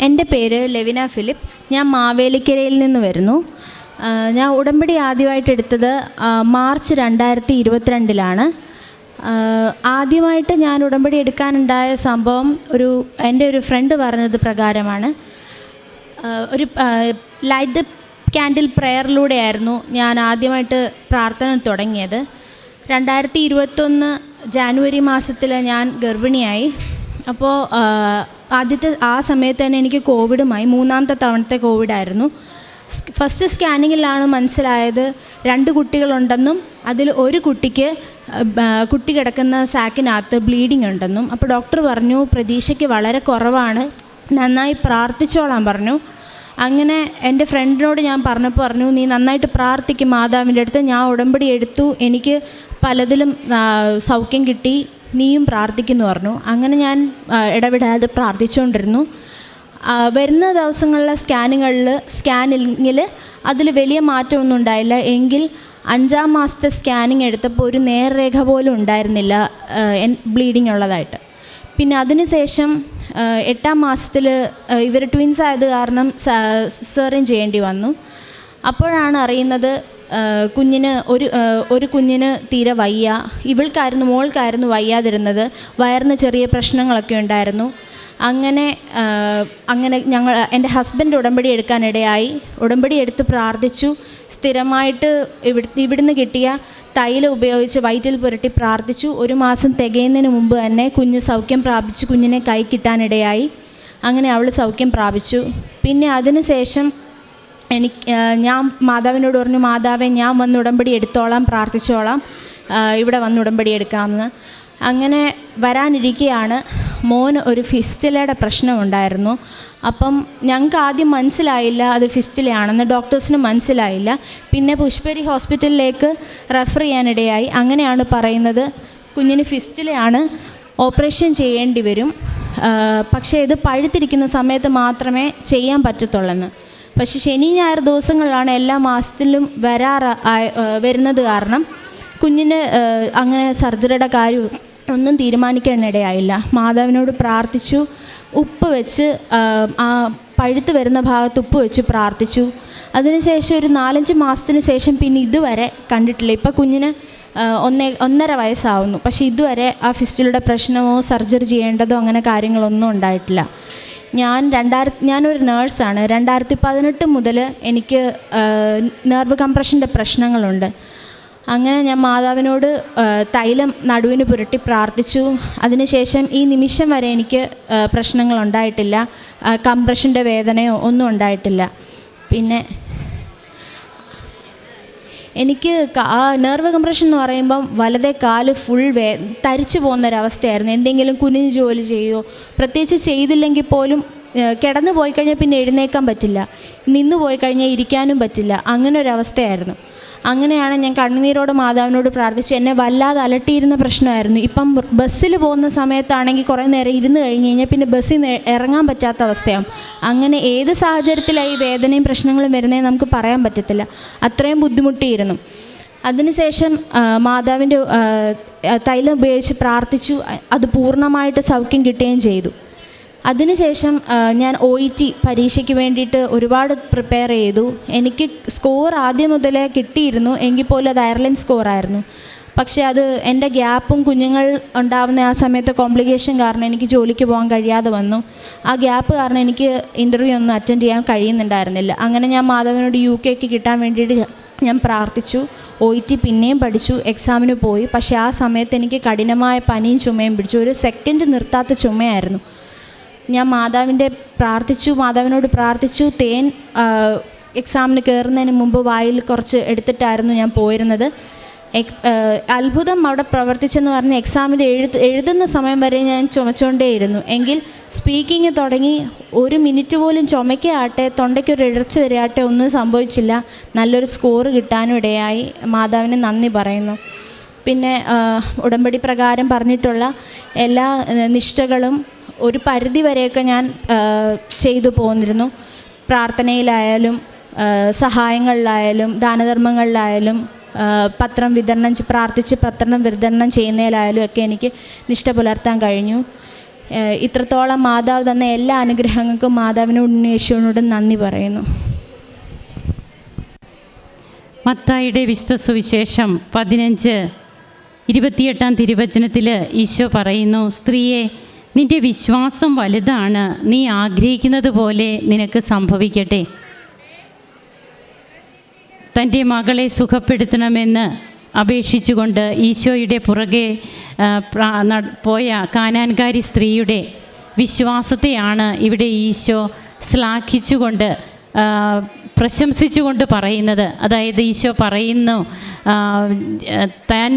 എന്റെ പേര് ലെവിന ഫിലിപ്പ്. ഞാൻ മാവേലിക്കരയിൽ നിന്ന് വരുന്നു. ഞാൻ ഉടമ്പടി ആദ്യമായിട്ട് എടുത്തത് മാർച്ച് രണ്ടായിരത്തി ഇരുപത്തിരണ്ടിലാണ്. ആദ്യമായിട്ട് ഞാൻ ഉടമ്പടി എടുക്കാനുണ്ടായ സംഭവം ഒരു എന്റെ ഒരു ഫ്രണ്ട് പറഞ്ഞത് പ്രകാരമാണ്. ഒരു ലൈറ്റ് ദ ക്യാൻഡിൽ പ്രെയറിലൂടെയായിരുന്നു ഞാൻ ആദ്യമായിട്ട് പ്രാർത്ഥന തുടങ്ങിയത്. രണ്ടായിരത്തി ഇരുപത്തൊന്ന് ജാനുവരി മാസത്തിൽ ഞാൻ ഗർഭിണിയായി. അപ്പോൾ ആദ്യത്തെ ആ സമയത്ത് തന്നെ എനിക്ക് കോവിഡുമായി മൂന്നാമത്തെ തവണത്തെ കോവിഡായിരുന്നു. ഫസ്റ്റ് സ്കാനിങ്ങിലാണ് മനസ്സിലായത് രണ്ട് കുട്ടികളുണ്ടെന്നും അതിൽ ഒരു കുട്ടിക്ക് കുട്ടി കിടക്കുന്ന സാക്കിനകത്ത് ബ്ലീഡിംഗ് ഉണ്ടെന്നും. അപ്പോൾ ഡോക്ടർ പറഞ്ഞു പ്രതീക്ഷയ്ക്ക് വളരെ കുറവാണ്. നന്നായി പ്രാർത്ഥിച്ചോളാൻ പറഞ്ഞു. അങ്ങനെ എന്റെ ഫ്രണ്ടിനോട് ഞാൻ പറഞ്ഞപ്പോൾ പറഞ്ഞു നീ നന്നായിട്ട് പ്രാർത്ഥിക്കും മാതാവിന്റെ അടുത്ത്. ഞാൻ ഉടമ്പടി എടുത്തു. എനിക്ക് പലതിലും സൗഖ്യം കിട്ടി. നീയും പ്രാർത്ഥിക്കുന്നു പറഞ്ഞു. അങ്ങനെ ഞാൻ ഇടവിടാതെ പ്രാർത്ഥിച്ചുകൊണ്ടിരുന്നു. വരുന്ന ദിവസങ്ങളിലെ സ്കാനുകളിൽ സ്കാനിങ്ങിൽ അതിൽ വലിയ മാറ്റമൊന്നും ഉണ്ടായില്ല. എങ്കിൽ അഞ്ചാം മാസത്തെ സ്കാനിങ് എടുത്തപ്പോൾ ഒരു നേർരേഖ പോലും ഉണ്ടായിരുന്നില്ല ബ്ലീഡിങ് ഉള്ളതായിട്ട്. പിന്നെ അതിനുശേഷം എട്ടാം മാസത്തിൽ ഇവർ ട്വിൻസ് ആയത് കാരണം സെറിൻ ചെയ്യേണ്ടി വന്നു. അപ്പോഴാണ് അറിയുന്നത് കുഞ്ഞിന് ഒരു ഒരു കുഞ്ഞിന് തീരെ വയ്യ. ഇവൾക്കായിരുന്നു മോൾക്കായിരുന്നു വയ്യാതിരുന്നത്. വയറിന് ചെറിയ പ്രശ്നങ്ങളൊക്കെ ഉണ്ടായിരുന്നു. അങ്ങനെ അങ്ങനെ ഞങ്ങൾ എന്റെ ഹസ്ബൻഡ് ഉടമ്പടി എടുക്കാനിടയായി. ഉടമ്പടി എടുത്ത് പ്രാർത്ഥിച്ചു. സ്ഥിരമായിട്ട് ഇവിട് ഇവിടുന്ന് കിട്ടിയ തൈലം ഉപയോഗിച്ച് വയറ്റിൽ പുരട്ടി പ്രാർത്ഥിച്ചു. ഒരു മാസം തികയുന്നതിന് മുമ്പ് തന്നെ കുഞ്ഞ് സൗഖ്യം പ്രാപിച്ച് കുഞ്ഞിനെ കൈ കിട്ടാനിടയായി. അങ്ങനെ അവൾ സൗഖ്യം പ്രാപിച്ചു. പിന്നെ അതിനുശേഷം എനിക്ക് ഞാൻ മാതാവിനോട് പറഞ്ഞു മാതാവെ ഞാൻ വന്ന് ഉടമ്പടി എടുത്തോളാം പ്രാർത്ഥിച്ചോളാം. ഇവിടെ വന്ന് ഉടമ്പടി എടുക്കാമെന്ന്. അങ്ങനെ വരാനിരിക്കുകയാണ് മോന് ഒരു ഫിസ്റ്റിലയുടെ പ്രശ്നമുണ്ടായിരുന്നു അപ്പം ഞങ്ങൾക്ക് ആദ്യം മനസ്സിലായില്ല അത് ഫിസ്റ്റിലയാണെന്ന് ഡോക്ടേഴ്സിന് മനസ്സിലായില്ല. പിന്നെ പുഷ്പരി ഹോസ്പിറ്റലിലേക്ക് റെഫർ ചെയ്യാനിടയായി. അങ്ങനെയാണ് പറയുന്നത് കുഞ്ഞിന് ഫിസ്റ്റിലയാണ് ഓപ്പറേഷൻ ചെയ്യേണ്ടി വരും. പക്ഷേ ഇത് പഴുത്തിരിക്കുന്ന സമയത്ത് മാത്രമേ ചെയ്യാൻ പറ്റത്തുള്ളെന്ന്. പക്ഷേ ശനി ഞായർ ദിവസങ്ങളിലാണ് എല്ലാ മാസത്തിലും വരാറ് വരുന്നത് കാരണം കുഞ്ഞിന് അങ്ങനെ സർജറിയുടെ കാര്യം ഒന്നും തീരുമാനിക്കാനിടയായില്ല. മാതാവിനോട് പ്രാർത്ഥിച്ചു ഉപ്പ് വെച്ച് ആ, പഴുത്ത് വരുന്ന ഭാഗത്ത് ഉപ്പ് വെച്ച് പ്രാർത്ഥിച്ചു. അതിനുശേഷം ഒരു നാലഞ്ച് മാസത്തിന് ശേഷം പിന്നെ ഇതുവരെ കണ്ടിട്ടില്ല. ഇപ്പം കുഞ്ഞിന് ഒന്നേ ഒന്നര വയസ്സാവുന്നു. പക്ഷേ ഇതുവരെ ആ ഫിസ്റ്റിലയുടെ പ്രശ്നമോ സർജറി ചെയ്യേണ്ടതോ അങ്ങനെ കാര്യങ്ങളൊന്നും ഉണ്ടായിട്ടില്ല. ഞാൻ രണ്ടായിരത്തി ഞാനൊരു നേഴ്സാണ്. രണ്ടായിരത്തി പതിനെട്ട് മുതൽ എനിക്ക് നെർവ് കംപ്രഷന്റെ പ്രശ്നങ്ങളുണ്ട്. അങ്ങനെ ഞാൻ മാതാവിനോട് തൈലം നടുവിന് പുരട്ടി പ്രാർത്ഥിച്ചു. അതിനുശേഷം ഈ നിമിഷം വരെ എനിക്ക് പ്രശ്നങ്ങൾ ഉണ്ടായിട്ടില്ല. കംപ്രഷന്റെ വേദനയോ ഒന്നും ഉണ്ടായിട്ടില്ല. പിന്നെ എനിക്ക് ആ നെർവ് കംപ്രഷൻ എന്ന് പറയുമ്പം വലതേ കാൽ ഫുൾ വേ തരിച്ചു പോകുന്നൊരവസ്ഥയായിരുന്നു. എന്തെങ്കിലും കുനിഞ്ഞ് ജോലി ചെയ്യുമോ പ്രത്യേകിച്ച് ചെയ്തില്ലെങ്കിൽ പോലും കിടന്നു പോയി കഴിഞ്ഞാൽ പിന്നെ എഴുന്നേക്കാൻ പറ്റില്ല. നിന്ന് പോയി കഴിഞ്ഞാൽ ഇരിക്കാനും പറ്റില്ല. അങ്ങനെ ഒരവസ്ഥയായിരുന്നു. അങ്ങനെയാണ് ഞാൻ കണ്ണുനീരോട് മാതാവിനോട് പ്രാർത്ഥിച്ചു എന്നെ വല്ലാതെ അലട്ടിയിരുന്ന പ്രശ്നമായിരുന്നു. ഇപ്പം ബസ്സിൽ പോകുന്ന സമയത്താണെങ്കിൽ കുറേ നേരം ഇരുന്ന് കഴിഞ്ഞ് കഴിഞ്ഞാൽ പിന്നെ ബസ്സിൽ ഇറങ്ങാൻ പറ്റാത്ത അവസ്ഥയാവും. അങ്ങനെ ഏത് സാഹചര്യത്തിലായി വേദനയും പ്രശ്നങ്ങളും വരുന്നതെന്ന് നമുക്ക് പറയാൻ പറ്റത്തില്ല. അത്രയും ബുദ്ധിമുട്ടിയിരുന്നു. അതിനുശേഷം മാതാവിന്റെ തൈലം ഉപയോഗിച്ച് പ്രാർത്ഥിച്ചു. അത് പൂർണമായിട്ട് സൗഖ്യം കിട്ടുകയും ചെയ്തു. അതിനുശേഷം ഞാൻ ഒ ഇ ടി പരീക്ഷയ്ക്ക് വേണ്ടിയിട്ട് ഒരുപാട് പ്രിപ്പയർ ചെയ്തു. എനിക്ക് സ്കോർ ആദ്യം മുതലേ കിട്ടിയിരുന്നു. എങ്കിൽ പോലും അത് അയർലൻഡ് സ്കോറായിരുന്നു പക്ഷേ അത് എന്റെ ഗ്യാപ്പും കുഞ്ഞുങ്ങൾ ഉണ്ടാവുന്ന ആ സമയത്തെ കോംപ്ലിക്കേഷൻ കാരണം എനിക്ക് ജോലിക്ക് പോകാൻ കഴിയാതെ വന്നു. ആ ഗ്യാപ്പ് കാരണം എനിക്ക് ഇന്റർവ്യൂ ഒന്നും അറ്റൻഡ് ചെയ്യാൻ കഴിയുന്നുണ്ടായിരുന്നില്ല. അങ്ങനെ ഞാൻ മാധവനോട് യു കെക്ക് കിട്ടാൻ വേണ്ടിയിട്ട് ഞാൻ പ്രാർത്ഥിച്ചു. ഒ ഇ ടി പിന്നെയും പഠിച്ചു. എക്സാമിന് പോയി. പക്ഷേ ആ സമയത്ത് എനിക്ക് കഠിനമായ പനിയും ചുമയും പിടിച്ചു. ഒരു സെക്കൻഡ് നിർത്താത്ത ചുമയായിരുന്നു. ഞാൻ മാതാവിന്റെ പ്രാർത്ഥിച്ചു മാതാവിനോട് പ്രാർത്ഥിച്ചു. തേൻ എക്സാമിന് കയറുന്നതിന് മുമ്പ് വായിൽ കുറച്ച് എടുത്തിട്ടായിരുന്നു ഞാൻ പോയിരുന്നത്. അത്ഭുതം അവിടെ പ്രവർത്തിച്ചെന്ന് പറഞ്ഞ് എക്സാമിന്റെ എഴുത്ത് എഴുതുന്ന സമയം വരെ ഞാൻ ചുമച്ചുകൊണ്ടേയിരുന്നു. എങ്കിൽ സ്പീക്കിംഗ് തുടങ്ങി ഒരു മിനിറ്റ് പോലും ചുമയ്ക്കാട്ടെ തൊണ്ടയ്ക്കൊരു ഇഴർച്ച വരെയാട്ടെ ഒന്നും സംഭവിച്ചില്ല. നല്ലൊരു സ്കോർ കിട്ടാനും ഇടയായി. മാതാവിന് നന്ദി പറയുന്നു. പിന്നെ ഉടമ്പടി പ്രകാരം പറഞ്ഞിട്ടുള്ള എല്ലാ നിഷ്ഠകളും ഒരു പരിധി വരെയൊക്കെ ഞാൻ ചെയ്തു പോന്നിരുന്നു. പ്രാർത്ഥനയിലായാലും സഹായങ്ങളിലായാലും ദാനധർമ്മങ്ങളിലായാലും പത്രം വിതരണം പ്രാർത്ഥിച്ച് പത്രം വിതരണം ചെയ്യുന്നതിലായാലും ഒക്കെ എനിക്ക് നിഷ്ഠ പുലർത്താൻ കഴിഞ്ഞു. ഇത്രത്തോളം മാതാവ് തന്ന എല്ലാ അനുഗ്രഹങ്ങൾക്കും മാതാവിനും ഉണ്ണിയേശുവിനോടും നന്ദി പറയുന്നു. മത്തായിയുടെ വിശുദ്ധ സുവിശേഷം പതിനഞ്ച് ഇരുപത്തിയെട്ടാം തിരുവചനത്തിൽ ഈശോ പറയുന്നു സ്ത്രീയെ നിന്റെ വിശ്വാസം വലുതാണ്. നീ ആഗ്രഹിക്കുന്നത് പോലെ നിനക്ക് സംഭവിക്കട്ടെ. തന്റെ മകളെ സുഖപ്പെടുത്തണമെന്ന് അപേക്ഷിച്ചുകൊണ്ട് ഈശോയുടെ പുറകെ പോയ കാനാൻകാരി സ്ത്രീയുടെ വിശ്വാസത്തെയാണ് ഇവിടെ ഈശോ ശ്ലാഘിച്ചുകൊണ്ട് പ്രശംസിച്ചുകൊണ്ട് പറയുന്നത്. അതായത് ഈശോ പറയുന്നു താൻ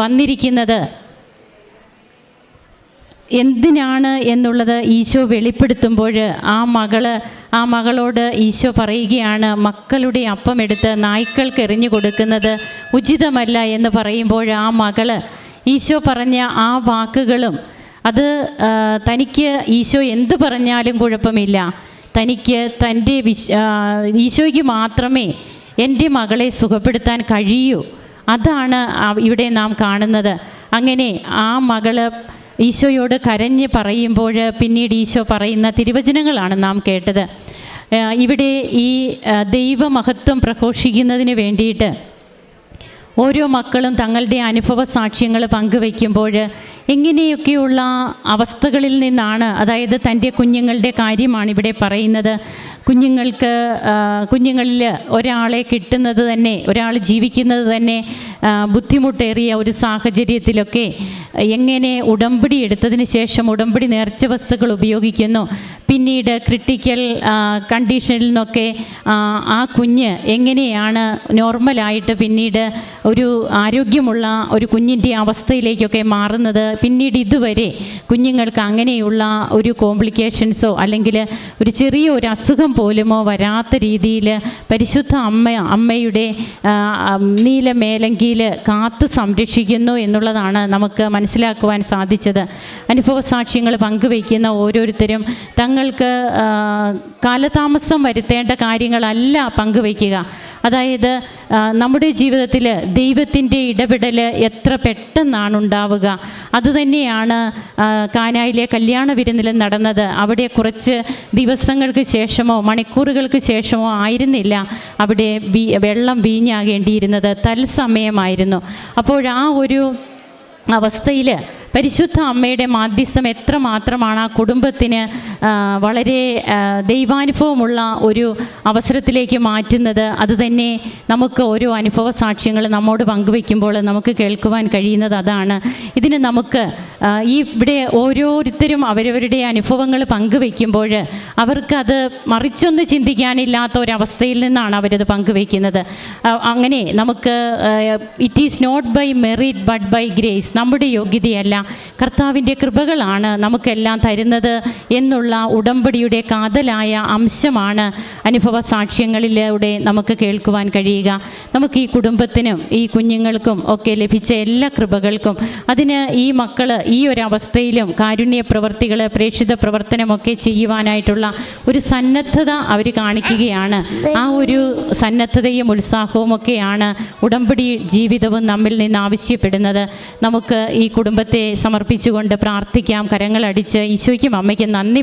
വന്നിരിക്കുന്നത് എന്തിനാണ് എന്നുള്ളത് ഈശോ വെളിപ്പെടുത്തുമ്പോൾ ആ മകൾ ആ മകളോട് ഈശോ പറയുകയാണ് മക്കളുടെ അപ്പമെടുത്ത് നായ്ക്കൾക്ക് എറിഞ്ഞു കൊടുക്കുന്നത് ഉചിതമല്ല എന്ന് പറയുമ്പോൾ ആ മകൾ ഈശോ പറഞ്ഞ ആ വാക്കുകളും അത് തനിക്ക് ഈശോ എന്ത് പറഞ്ഞാലും കുഴപ്പമില്ല. തനിക്ക് തന്റെ വിശ് ഈശോയ്ക്ക് മാത്രമേ എന്റെ മകളെ സുഖപ്പെടുത്താൻ കഴിയൂ. അതാണ് ഇവിടെ നാം കാണുന്നത്. അങ്ങനെ ആ മകൾ ഈശോയോട് കരഞ്ഞ് പറയുമ്പോൾ പിന്നീട് ഈശോ പറയുന്ന തിരുവചനങ്ങളാണ് നാം കേട്ടത്. ഇവിടെ ഈ ദൈവമഹത്വം പ്രഘോഷിക്കുന്നതിന് വേണ്ടിയിട്ട് ഓരോ മക്കളും തങ്ങളുടെ അനുഭവ സാക്ഷ്യങ്ങൾ പങ്കുവയ്ക്കുമ്പോൾ എങ്ങനെയൊക്കെയുള്ള അവസ്ഥകളിൽ നിന്നാണ് അതായത് തന്റെ കുഞ്ഞുങ്ങളുടെ കാര്യമാണ് ഇവിടെ പറയുന്നത്. കുഞ്ഞുങ്ങൾക്ക് കുഞ്ഞുങ്ങളിൽ ഒരാളെ കിട്ടുന്നത് തന്നെ ഒരാൾ ജീവിക്കുന്നത് തന്നെ ബുദ്ധിമുട്ടേറിയ ഒരു സാഹചര്യത്തിലൊക്കെ എങ്ങനെ ഉടമ്പടി എടുത്തതിന് ശേഷം ഉടമ്പടി നേർച്ച വസ്തുക്കൾ ഉപയോഗിക്കുന്നു? പിന്നീട് ക്രിട്ടിക്കൽ കണ്ടീഷനിൽ നിന്നൊക്കെ ആ, കുഞ്ഞ് എങ്ങനെയാണ് നോർമലായിട്ട് പിന്നീട് ഒരു ആരോഗ്യമുള്ള ഒരു കുഞ്ഞിന്റെ അവസ്ഥയിലേക്കൊക്കെ മാറുന്നത്? പിന്നീട് ഇതുവരെ കുഞ്ഞുങ്ങൾക്ക് അങ്ങനെയുള്ള ഒരു കോംപ്ലിക്കേഷൻസോ അല്ലെങ്കിൽ ഒരു ചെറിയ ഒരു അസുഖം പോലുമോ വരാത്ത രീതിയിൽ പരിശുദ്ധ അമ്മ അമ്മയുടെ നീലമേലങ്കിയിൽ നീല മേലങ്കിയിൽ കാത്തു സംരക്ഷിക്കുന്നു എന്നുള്ളതാണ് നമുക്ക് മനസ്സിലാക്കുവാൻ സാധിച്ചത്. അനുഭവ സാക്ഷ്യങ്ങൾ പങ്കുവയ്ക്കുന്ന ഓരോരുത്തരും തങ്ങൾക്ക് കാലതാമസം വരുത്തേണ്ട കാര്യങ്ങളല്ല പങ്കുവയ്ക്കുക. അതായത് നമ്മുടെ ജീവിതത്തിൽ ദൈവത്തിന്റെ ഇടപെടൽ എത്ര പെട്ടെന്നാണ് ഉണ്ടാവുക. അതുതന്നെയാണ് കാനായിലെ കല്യാണ വിരുന്നിൽ നടന്നത്. അവിടെ കുറച്ച് ദിവസങ്ങൾക്ക് ശേഷമോ മണിക്കൂറുകൾക്ക് ശേഷമോ ആയിരുന്നില്ല അവിടെ വെള്ളം വീഞ്ഞാകേണ്ടിയിരുന്നത്. തൽസമയമായിരുന്നു അപ്പോഴാ ഒരു അവസ്ഥയിൽ പരിശുദ്ധ അമ്മയുടെ മാധ്യസ്ഥം എത്രമാത്രമാണ് ആ കുടുംബത്തിന് വളരെ ദൈവാനുഭവമുള്ള ഒരു അവസരത്തിലേക്ക് മാറ്റുന്നത് അതുതന്നെ നമുക്ക് ഓരോ അനുഭവ സാക്ഷ്യങ്ങൾ നമ്മോട് പങ്കുവെക്കുമ്പോൾ നമുക്ക് കേൾക്കുവാൻ കഴിയുന്നത് അതാണ്. ഇതിന് നമുക്ക് ഈ ഇവിടെ ഓരോരുത്തരും അവരവരുടെ അനുഭവങ്ങൾ പങ്കുവെക്കുമ്പോൾ അവർക്കത് മറിച്ചൊന്ന് ചിന്തിക്കാനില്ലാത്ത ഒരവസ്ഥയിൽ നിന്നാണ് അവരത് പങ്കുവെക്കുന്നത് അങ്ങനെ നമുക്ക് it is not by merit but by grace നമ്മുടെ യോഗ്യതയല്ല. കർത്താവിന്റെ കൃപകളാണ് നമുക്കെല്ലാം തരുന്നത് എന്നുള്ള ഉടമ്പടിയുടെ കാതലായ അംശമാണ് അനുഭവ സാക്ഷ്യങ്ങളിലൂടെ നമുക്ക് കേൾക്കുവാൻ കഴിയുക. നമുക്ക് ഈ കുടുംബത്തിനും ഈ കുഞ്ഞുങ്ങൾക്കും ഒക്കെ ലഭിച്ച എല്ലാ കൃപകൾക്കും അതിന് ഈ മക്കൾ ഈ ഒരു അവസ്ഥയിലും കാരുണ്യ പ്രവർത്തികൾ പ്രേക്ഷിത പ്രവർത്തനമൊക്കെ ചെയ്യുവാനായിട്ടുള്ള ഒരു സന്നദ്ധത അവർ കാണിക്കുകയാണ്. ആ ഒരു സന്നദ്ധതയും ഉത്സാഹവും ഒക്കെയാണ് ഉടമ്പടി ജീവിതവും നമ്മിൽ നിന്ന് ആവശ്യപ്പെടുന്നത്. നമുക്ക് ഈ കുടുംബത്തെ സമർപ്പിച്ചുകൊണ്ട് പ്രാർത്ഥിക്കാം. കരങ്ങളടിച്ച് ഈശോയ്ക്കും അമ്മയ്ക്കും നന്ദി